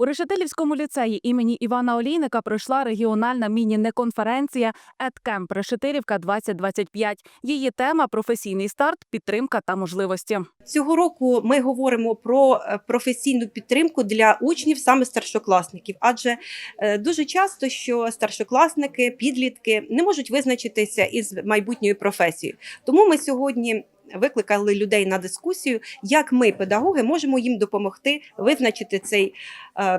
У Решетилівському ліцеї імені Івана Олійника пройшла регіональна міні-неконференція «Едкемп Решетилівка 2025». Її тема професійний старт, підтримка та можливості. Цього року ми говоримо про е, професійну підтримку для учнів, саме старшокласників, адже е, дуже часто, що старшокласники, підлітки не можуть визначитися із майбутньою професією. Тому ми сьогодні викликали людей на дискусію, як ми, педагоги, можемо їм допомогти визначити цей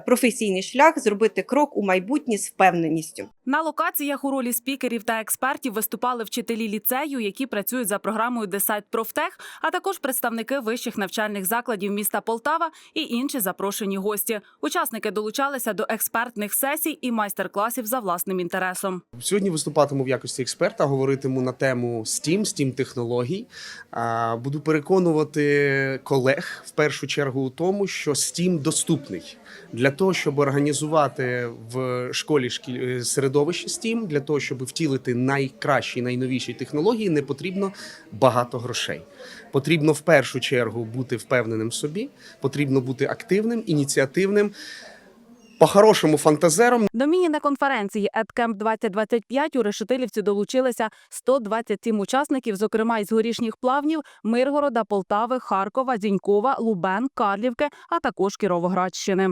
професійний шлях, зробити крок у майбутнє з впевненістю. На локаціях у ролі спікерів та експертів виступали вчителі ліцею, які працюють за програмою Десайт Профтех, а також представники вищих навчальних закладів міста Полтава і інші запрошені гості. Учасники долучалися до експертних сесій і майстер-класів за власним інтересом. Сьогодні виступатиму в якості експерта, говоритиму на тему STEAM, STEAM технологій. Буду переконувати колег в першу чергу у тому, що STEAM доступний для того, щоб організувати в школі шкіль... середовище STEAM, для того, щоб втілити найкращі, найновіші технології, не потрібно багато грошей. Потрібно в першу чергу бути впевненим в собі, потрібно бути активним, ініціативним. По-хорошому фантазером, До міні-конференції «Едкемп 2025» у Решетилівці долучилися 127 учасників, зокрема із горішніх плавнів, Миргорода, Полтави, Харкова, Зінькова, Лубен, Карлівки, а також Кіровоградщини.